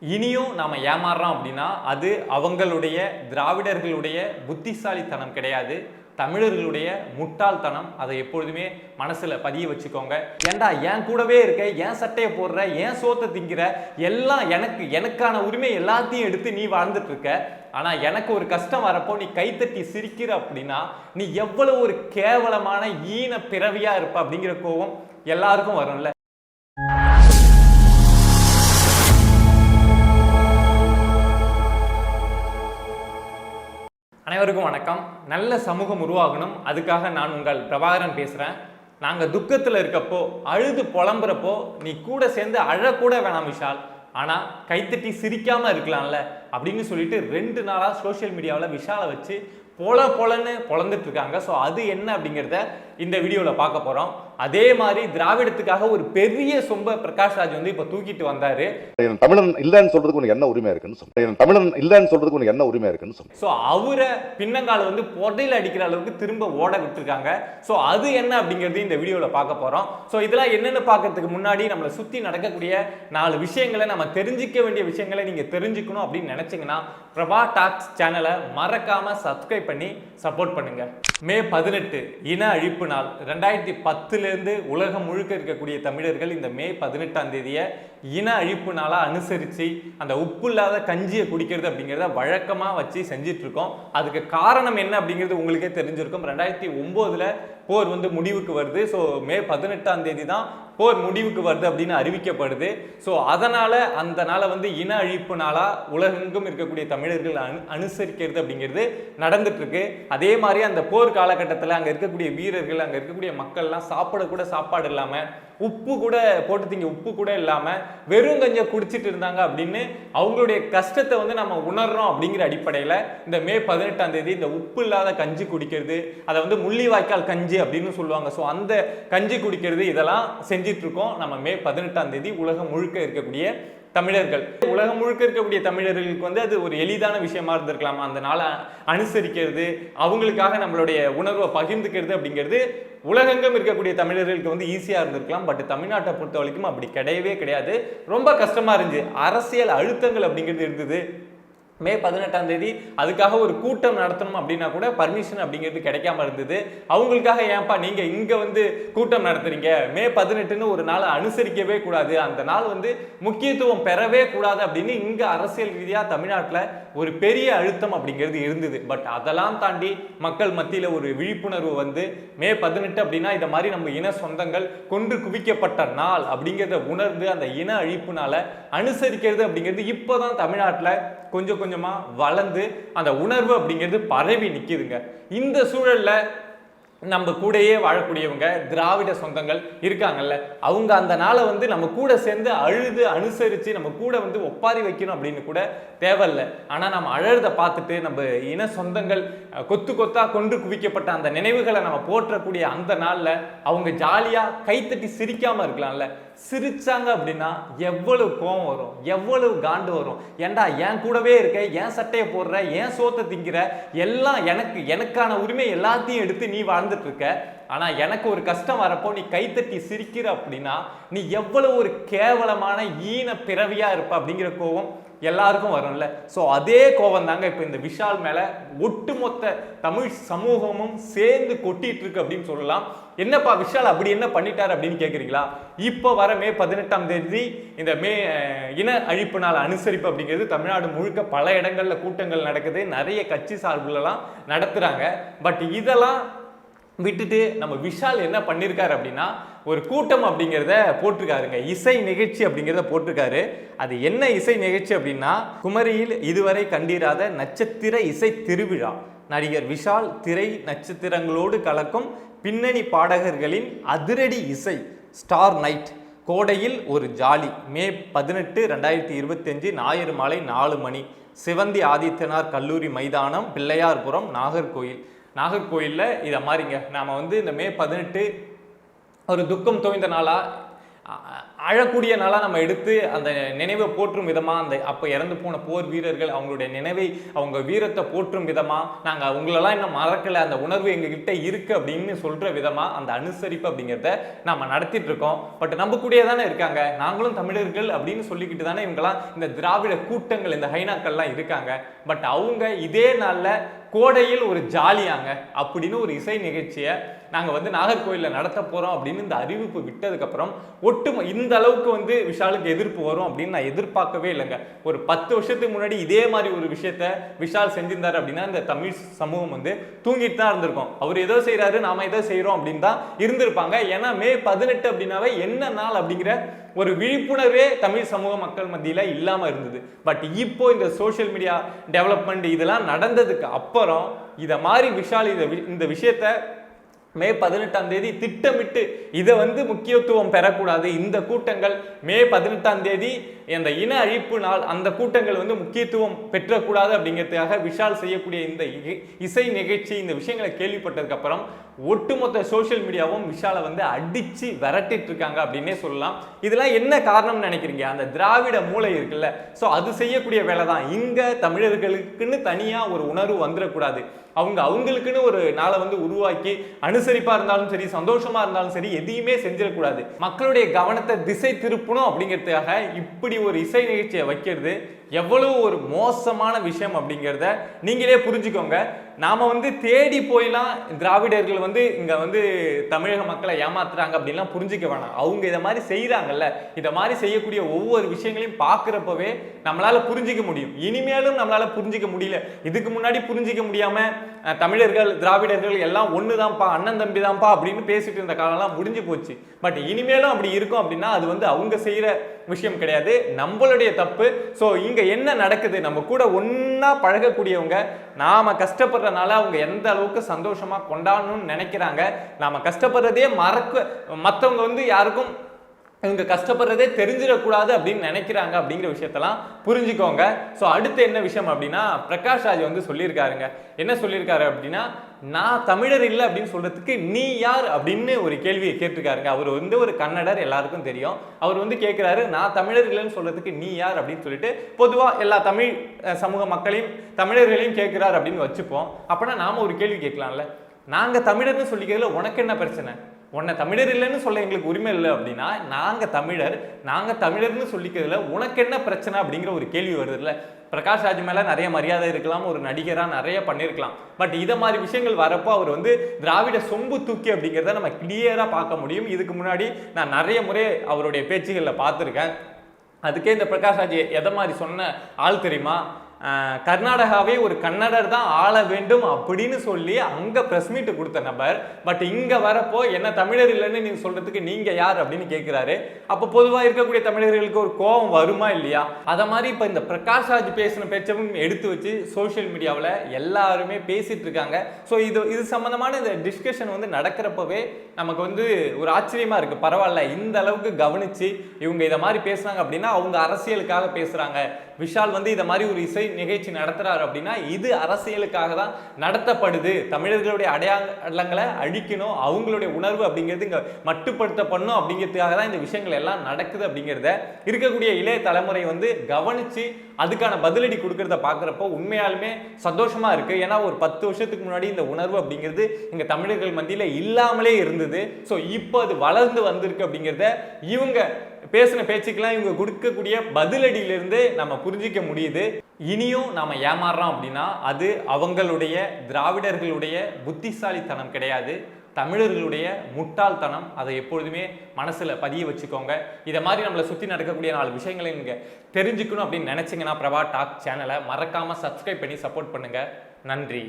இனியும் நாம் ஏமாறுறோம் அப்படின்னா அது அவங்களுடைய திராவிடர்களுடைய புத்திசாலித்தனம் கிடையாது. தமிழர்களுடைய முட்டாள்தனம். அதை எப்பொழுதுமே மனசில் பதிய வச்சுக்கோங்க. ஏன்டா என் கூடவே இருக்க? என் சட்டையை போடுற? ஏன் சோத்தை திங்கிற? எல்லாம் எனக்கு எனக்கான உரிமை எல்லாத்தையும் எடுத்து நீ வாழ்ந்துட்டு இருக்க ஆனால் எனக்கு ஒரு கஷ்டம் வரப்போ நீ கைத்தட்டி சிரிக்கிற அப்படின்னா நீ எவ்வளவு ஒரு கேவலமான ஈன பிறவியாக இருப்ப அப்படிங்கிற கோவம் எல்லாருக்கும் வரும்ல. அனைவருக்கும் வணக்கம். நல்ல சமூகம் உருவாகணும். அதுக்காக நான் உங்கள் பிரபாகரன் பேசுகிறேன் நாங்கள் துக்கத்தில் இருக்கப்போ அழுது புலம்புறப்போ நீ கூட சேர்ந்து அழக்கூட வேணாம் விஷால். ஆனால் கைத்தட்டி சிரிக்காமல் இருக்கலாம்ல? அப்படின்னு சொல்லிட்டு ரெண்டு நாளாக சோஷியல் மீடியாவில் விஷாலை வச்சு பொல பொலன்னு பொழந்துட்டு இருக்காங்க. ஸோ அது என்ன அப்படிங்கிறத இந்த வீடியோவில் பார்க்க போகிறோம் அதே மாதிரி திராவிடத்துக்காக ஒரு பெரிய சொம்ப பிரகாஷ் ராஜ் வந்து இப்போ தூக்கிட்டு வந்தாரு. தமிழன் இல்லைன்னு சொல்றதுக்கு உனக்கு என்ன உரிமை இருக்குன்னு சொல்றேன் தமிழன் இல்லைன்னு சொல்றதுக்கு உனக்கு என்ன உரிமை இருக்குன்னு சொல்றேன் ஸோ அவரை பின்னங்கால வந்து பொடையில் அடிக்கிற அளவுக்கு திரும்ப ஓட விட்டுருக்காங்க. ஸோ அது என்ன அப்படிங்கிறது இந்த வீடியோவில் பார்க்க போகிறோம் ஸோ இதெல்லாம் என்னென்னு பார்க்கறதுக்கு முன்னாடி நம்மளை சுற்றி நடக்கக்கூடிய நாலு விஷயங்களை நம்ம தெரிஞ்சிக்க வேண்டிய விஷயங்களை நீங்கள் தெரிஞ்சுக்கணும் அப்படின்னு நினச்சிங்கன்னா பிரபா டாக்ஸ் சேனலை மறக்காம சப்ஸ்கிரைப் பண்ணி சப்போர்ட் பண்ணுங்க. மே பதினெட்டு இன அழிப்பு நாள் ரெண்டாயிரத்தி இருந்து உலகம் முழுக்க இருக்கக்கூடிய தமிழர்கள் இந்த மே பதினெட்டாம் தேதியை இன அழிப்பு நாளாக அனுசரித்து அந்த உப்பு இல்லாத கஞ்சியை குடிக்கிறது அப்படிங்கிறத வழக்கமாக வச்சு செஞ்சிட்ருக்கோம் அதுக்கு காரணம் என்ன அப்படிங்கிறது உங்களுக்கே தெரிஞ்சிருக்கும். ரெண்டாயிரத்தி ஒம்போதில் போர் வந்து முடிவுக்கு வருது. ஸோ மே பதினெட்டாம் தேதி தான் போர் முடிவுக்கு வருது அப்படின்னு அறிவிக்கப்படுது. ஸோ அதனால் அந்த நாளை வந்து இன அழிப்பு நாளாக உலகெங்கும் இருக்கக்கூடிய தமிழர்கள் அனு அனுசரிக்கிறது அப்படிங்கிறது நடந்துட்டுருக்கு. அதே மாதிரி அந்த போர் காலகட்டத்தில் அங்கே இருக்கக்கூடிய வீரர்கள் அங்கே இருக்கக்கூடிய மக்கள்லாம் சாப்பிட கூட சாப்பாடு இல்லாமல் உப்பு கூட போட்டு திங்க உப்பு கூட இல்லாமல் வெறும் கஞ்சை குடிச்சிட்டு இருந்தாங்க அப்படின்னு அவங்களுடைய கஷ்டத்தை வந்து நம்ம உணர்றோம் அப்படிங்கிற அடிப்படையில் இந்த மே பதினெட்டாம் தேதி இந்த உப்பு இல்லாத கஞ்சி குடிக்கிறது அதை வந்து முள்ளிவாய்க்கால் கஞ்சி அப்படின்னு சொல்லுவாங்க. ஸோ அந்த கஞ்சி குடிக்கிறது இதெல்லாம் செஞ்சிட்ருக்கோம். நம்ம மே பதினெட்டாம் தேதி உலகம் முழுக்க இருக்கக்கூடிய தமிழர்கள். உலகம் முழுக்க இருக்கக்கூடிய தமிழர்களுக்கு வந்து அது ஒரு எளிதான விஷயமா இருந்திருக்கலாம். அந்த நாளை அனுசரிக்கிறது அவங்களுக்காக நம்மளுடைய உணர்வை பகிர்ந்துக்கிறது அப்படிங்கிறது உலகெங்கும் இருக்கக்கூடிய தமிழர்களுக்கு வந்து ஈஸியாக இருந்திருக்கலாம். பட் தமிழ்நாட்டை பொறுத்த வரைக்கும் அப்படி கிடையவே கிடையாது. ரொம்ப கஷ்டமா இருந்துச்சு. அரசியல் அழுத்தங்கள் அப்படிங்கிறது இருந்தது. மே பதினெட்டாம் தேதி அதுக்காக ஒரு கூட்டம் நடத்தணும் அப்படின்னா கூட பர்மிஷன் அப்படிங்கிறது கிடைக்காம இருந்தது. அவங்களுக்காக ஏன்பா நீங்க இங்க வந்து கூட்டம் நடத்துறீங்க? மே பதினெட்டுன்னு ஒரு நாளை அனுசரிக்கவே கூடாது. அந்த நாள் வந்து முக்கியத்துவம் பெறவே கூடாது அப்படின்னு இங்க அரசியல் ரீதியா தமிழ்நாட்டில் ஒரு பெரிய அழுத்தம் அப்படிங்கிறது இருந்தது. பட் அதெல்லாம் தாண்டி மக்கள் மத்தியில் ஒரு விழிப்புணர்வு வந்து மே பதினெட்டு அப்படின்னா இதை மாதிரி நம்ம இன சொந்தங்கள் கொன்று குவிக்கப்பட்ட நாள் அப்படிங்கிறத உணர்ந்து அந்த இன அழிப்புனால அனுசரிக்கிறது அப்படிங்கிறது இப்போதான் தமிழ்நாட்டில் கொஞ்சம் கொஞ்சமாக வளர்ந்து அந்த உணர்வு அப்படிங்கிறது பரவி நிற்கிதுங்க இந்த சூழலில் நம்ம கூடயே வாழக்கூடியவங்க திராவிட சொந்தங்கள் இருக்காங்கல்ல அவங்க அந்த நாளை வந்து நம்ம கூட சேர்ந்து அழுது அனுசரித்து நம்ம கூட வந்து ஒப்பாரி வைக்கணும் அப்படின்னு கூட தேவையில்லை. ஆனால் நம்ம அழறதை பார்த்துட்டு நம்ம இன சொந்தங்கள் கொத்து கொத்தா கொண்டு குவிக்கப்பட்ட அந்த நினைவுகளை நம்ம போற்றக்கூடிய அந்த நாளில் அவங்க ஜாலியாக கைத்தட்டி சிரிக்காமல் இருக்கலாம்ல. சிரிச்சாங்க அப்படின்னா எவ்வளவு கோவம் வரும் எவ்வளவு காண்டு வரும். ஏன்டா என் கூடவே இருக்க என் சட்டையை போடுற என் சோத்தை திங்கிற எல்லாம் எனக்கு எனக்கான உரிமை எல்லாத்தையும் எடுத்து நீ வாழ்ந்து வாழ்ந்துட்டு இருக்க ஆனால் எனக்கு ஒரு கஷ்டம் வரப்போ நீ கைத்தட்டி சிரிக்கிற அப்படின்னா நீ எவ்வளவு ஒரு கேவலமான ஈன பிறவியா இருப்ப அப்படிங்கிற கோவம் எல்லாருக்கும் வரும்ல. ஸோ அதே கோவம் தாங்க இப்போ இந்த விஷால் மேலே ஒட்டுமொத்த தமிழ் சமூகமும் சேர்ந்து கொட்டிட்டு இருக்கு அப்படின்னு சொல்லலாம். என்னப்பா விஷால் அப்படி என்ன பண்ணிட்டார் அப்படின்னு கேட்குறீங்களா இப்போ வர மே பதினெட்டாம் தேதி இந்த மே இன அழிப்பு நாள் அனுசரிப்பு அப்படிங்கிறது தமிழ்நாடு முழுக்க பல இடங்களில் கூட்டங்கள் நடக்குது. நிறைய கட்சி சார்புலலாம் நடத்துகிறாங்க பட் இதெல்லாம் விட்டுட்டு நம்ம விஷால் என்ன பண்ணியிருக்காரு அப்படின்னா ஒரு கூட்டம் அப்படிங்கிறத போட்டிருக்காருங்க. இசை நிகழ்ச்சி அப்படிங்கிறத போட்டிருக்காரு. அது என்ன இசை நிகழ்ச்சி அப்படின்னா குமரியில் இதுவரை கண்டிராத நட்சத்திர இசை திருவிழா. நடிகர் விஷால் திரை நட்சத்திரங்களோடு கலக்கும் பின்னணி பாடகர்களின் அதிரடி இசை ஸ்டார் நைட். கோடையில் ஒரு ஜாலி மே பதினெட்டு ரெண்டாயிரத்தி இருபத்தஞ்சு ஞாயிறு மாலை நாலு மணி. சிவந்தி ஆதித்தனார் கல்லூரி மைதானம் பிள்ளையார்புரம் நாகர்கோயில். நாகர்கோயிலில் இதை மாதிரிங்க நாம் வந்து இந்த மே பதினெட்டு ஒரு துக்கம் தோய்ந்த நாளாக அழக்கூடிய நாளாக நம்ம எடுத்து அந்த நினைவை போற்றும் விதமாக அந்த அப்போ இறந்து போன போர் வீரர்கள் அவங்களுடைய நினைவை அவங்க வீரத்தை போற்றும் விதமாக நாங்கள் அவங்களெல்லாம் இன்னும் மறக்கலை அந்த உணர்வு எங்ககிட்ட இருக்குது அப்படின்னு சொல்கிற விதமாக அந்த அனுசரிப்பு அப்படிங்கிறத நம்ம நடத்திட்டு இருக்கோம். பட் நம்ம கூடிய தானே இருக்காங்க. நாங்களும் தமிழர்கள் அப்படின்னு சொல்லிக்கிட்டு தானே இவங்கெல்லாம் இந்த திராவிட கூட்டங்கள் இந்த ஹைனாக்கள்லாம் இருக்காங்க. பட் அவங்க இதே நாளில் கோடையில் ஒரு ஜாலியாங்க அப்படின்னு ஒரு இசை நிகழ்ச்சியை நாங்கள் வந்து நாகர்கோவிலில் நடத்த போகிறோம் அப்படின்னு இந்த அறிவிப்பு விட்டதுக்கப்புறம் ஒட்டு இந்த அளவுக்கு வந்து விஷாலுக்கு எதிர்ப்பு வரும் அப்படின்னு நான் எதிர்பார்க்கவே இல்லைங்க. ஒரு பத்து வருஷத்துக்கு முன்னாடி இதே மாதிரி ஒரு விஷயத்த விஷால் செஞ்சிருந்தார் அப்படின்னா இந்த தமிழ் சமூகம் வந்து தூங்கிட்டு தான் இருந்திருக்கும். அவர் ஏதோ செய்கிறாரு நாம ஏதோ செய்கிறோம் அப்படின்னு தான் இருந்திருப்பாங்க. ஏன்னா மே பதினெட்டு அப்படின்னாவே என்ன நாள் அப்படிங்கிற ஒரு விழிப்புணர்வே தமிழ் சமூக மக்கள் மத்தியில் இல்லாமல் இருந்தது. பட் இப்போ இந்த சோஷியல் மீடியா டெவலப்மெண்ட் இதெல்லாம் நடந்ததுக்கு அப்புறம் இதை மாதிரி விஷால் இதை இந்த விஷயத்த மே பதினெட்டாம் தேதி திட்டமிட்டு இதை வந்து முக்கியத்துவம் பெறக்கூடாது. இந்த கூட்டங்கள் மே பதினெட்டாம் தேதி அந்த இன அழிப்பு நாள் அந்த கூட்டங்கள் வந்து முக்கியத்துவம் பெற்றக்கூடாது அப்படிங்கிறதுக்காக விஷால் செய்யக்கூடிய இந்த இ- இசை நிகழ்ச்சி இந்த விஷயங்களை கேள்விப்பட்டதுக்கப்புறம் ஒட்டுமொத்த சோஷியல் மீடியாவும் விஷாலை வந்து அடிச்சு விரட்டிட்டு இருக்காங்க அப்படின்னே சொல்லலாம். இதெல்லாம் என்ன காரணம்னு நினைக்கிறீங்க? அந்த திராவிட மூளை இருக்குல்ல. ஸோ அது செய்யக்கூடிய வேலை தான் இங்க தமிழர்களுக்குன்னு தனியா ஒரு உணர்வு வந்துடக்கூடாது. அவங்க அவங்களுக்குன்னு ஒரு நாளை வந்து உருவாக்கி அனுசரிப்பா இருந்தாலும் சரி சந்தோஷமா இருந்தாலும் சரி எதையுமே செஞ்சிடக்கூடாது. மக்களுடைய கவனத்தை திசை திருப்பணும் அப்படிங்கிறதுக்காக இப்படி ஒரு இசை நிகழ்ச்சியை வைக்கிறது. எவ்வளவு ஒரு மோசமான விஷயம் அப்படிங்கிறத நீங்களே புரிஞ்சுக்கோங்க. நாம் வந்து தேடி போயெல்லாம் திராவிடர்கள் வந்து இங்கே வந்து தமிழக மக்களை ஏமாத்துறாங்க அப்படின்லாம் புரிஞ்சுக்க வேணாம். அவங்க இதை மாதிரி செய்கிறாங்கல்ல இதை மாதிரி செய்யக்கூடிய ஒவ்வொரு விஷயங்களையும் பார்க்குறப்பவே நம்மளால் புரிஞ்சிக்க முடியும். இனிமேலும் நம்மளால் புரிஞ்சிக்க முடியல. இதுக்கு முன்னாடி புரிஞ்சிக்க முடியாமல் தமிழர்கள் திராவிடர்கள் எல்லாம் ஒன்று தான்ப்பா அண்ணன் தம்பி தான்ப்பா அப்படின்னு பேசிட்டு இருந்த காலம்லாம் முடிஞ்சு போச்சு. பட் இனிமேலும் அப்படி இருக்கும் அப்படின்னா அது வந்து அவங்க செய்கிற விஷயம் கிடையாது. நம்மளுடைய தப்பு. ஸோ இங்கே என்ன நடக்குது? நம்ம கூட ஒன்றா பழகக்கூடியவங்க நாம் கஷ்டப்படுறதுனால அவங்க எந்த அளவுக்கு சந்தோஷமாக கொண்டாடணும்னு நினைக்கிறாங்க நாம் கஷ்டப்படுறதே மறக்க மற்றவங்க வந்து யாருக்கும் இவங்க கஷ்டப்படுறதே தெரிஞ்சிடக்கூடாது அப்படின்னு நினைக்கிறாங்க அப்படிங்கிற விஷயத்தெல்லாம் புரிஞ்சுக்கோங்க. ஸோ அடுத்து என்ன விஷயம் அப்படின்னா பிரகாஷ் ராஜ் வந்து சொல்லியிருக்காருங்க. என்ன சொல்லியிருக்காரு அப்படின்னா நான் தமிழர் இல்லை அப்படின்னு சொல்கிறதுக்கு நீ யார் அப்படின்னு ஒரு கேள்வியை கேட்டிருக்காருங்க. அவர் வந்து ஒரு கன்னடர் எல்லாருக்கும் தெரியும். அவர் வந்து கேட்குறாரு நான் தமிழர் இல்லைன்னு சொல்கிறதுக்கு நீ யார்? அப்படின்னு சொல்லிட்டு பொதுவாக எல்லா தமிழ் சமூக மக்களையும் தமிழர்களையும் கேட்குறாரு அப்படின்னு வச்சுப்போம். அப்போனா நாம் ஒரு கேள்வி கேட்கலாம்ல. நாங்கள் தமிழர்னு சொல்லிக்கிறதுல உனக்கு என்ன பிரச்சனை? உன்னை தமிழர் இல்லைன்னு சொல்ல எங்களுக்கு உரிமை இல்லை அப்படின்னா நாங்கள் தமிழர் நாங்கள் தமிழர்னு சொல்லிக்கிறதுல உனக்கு என்ன பிரச்சனை அப்படிங்கிற ஒரு கேள்வி வருதுல்ல பிரகாஷ் ராஜ் மேலே நிறைய மரியாதை இருக்கலாம் ஒரு நடிகராக நிறைய பண்ணியிருக்கலாம். பட் இதை மாதிரி விஷயங்கள் வரப்போ அவர் வந்து திராவிட சொம்பு தூக்கி அப்படிங்கிறத நம்ம கிளியராக பார்க்க முடியும். இதுக்கு முன்னாடி நான் நிறைய முறை அவருடைய பேச்சுகளில் பார்த்துருக்கேன். அதுக்கே இந்த பிரகாஷ் ராஜ் எதை மாதிரி சொன்ன ஆள் தெரியுமா? கர்நாடகாவே ஒரு கன்னடர் தான் ஆள வேண்டும் அப்படின்னு சொல்லி அங்கே ப்ரெஸ் மீட்டு கொடுத்த நபர். பட் இங்கே வரப்போ என்ன தமிழர் இல்லைன்னு நீங்கள் சொல்கிறதுக்கு நீங்கள் யார் அப்படின்னு கேட்குறாரு அப்போ பொதுவாக இருக்கக்கூடிய தமிழர்களுக்கு ஒரு கோபம் வருமா இல்லையா? அதை மாதிரி இப்போ இந்த பிரகாஷ் ராஜ் பேசின பேச்சவும் எடுத்து வச்சு சோஷியல் மீடியாவில் எல்லாருமே பேசிகிட்டு இருக்காங்க. ஸோ இது இது சம்மந்தமான இந்த டிஸ்கஷன் வந்து நடக்கிறப்பவே நமக்கு வந்து ஒரு ஆச்சரியமாக இருக்குது பரவாயில்ல இந்த அளவுக்கு கவனித்து இவங்க இதை மாதிரி பேசுகிறாங்க அப்படின்னா அவங்க அரசியலுக்காக பேசுகிறாங்க விஷால் வந்து இதை மாதிரி ஒரு இசை நிகழ்ச்சி நடத்துறாரு அப்படின்னா இது அரசியலுக்காக தான் நடத்தப்படுது. தமிழர்களுடைய அடையாளங்களை அழிக்கணும் அவங்களுடைய உணர்வு அப்படிங்கிறது இங்க மட்டுப்படுத்தப்படணும் அப்படிங்கிறதுக்காக தான் இந்த விஷயங்கள் எல்லாம் நடக்குது அப்படிங்கிறத இருக்கக்கூடிய இளைய தலைமுறை வந்து கவனிச்சு அதுக்கான பதிலடி கொடுக்கறத பார்க்குறப்போ உண்மையாலுமே சந்தோஷமா இருக்கு. ஏன்னா ஒரு பத்து வருஷத்துக்கு முன்னாடி இந்த உணர்வு அப்படிங்கிறது இங்க தமிழர்கள் மத்தியில இல்லாமலே இருந்தது. ஸோ இப்போ அது வளர்ந்து வந்திருக்கு அப்படிங்கிறத இவங்க பேசின பேச்சுக்கெல்லாம் இவங்க கொடுக்கக்கூடிய பதிலடியிலிருந்து நம்ம புரிஞ்சிக்க முடியுது. இனியும் நாம் ஏமாறுறோம் அப்படின்னா அது அவங்களுடைய திராவிடர்களுடைய புத்திசாலித்தனம் கிடையாது. தமிழர்களுடைய முட்டாள்தனம். அதை எப்பொழுதுமே மனசில் பதிய வச்சுக்கோங்க. இதை மாதிரி நம்மளை சுற்றி நடக்கக்கூடிய நாலு விஷயங்களை நீங்கள் தெரிஞ்சுக்கணும் அப்படின்னு நினச்சிங்கன்னா பிரபா டாக் சேனலை மறக்காமல் சப்ஸ்கிரைப் பண்ணி சப்போர்ட் பண்ணுங்கள் நன்றி.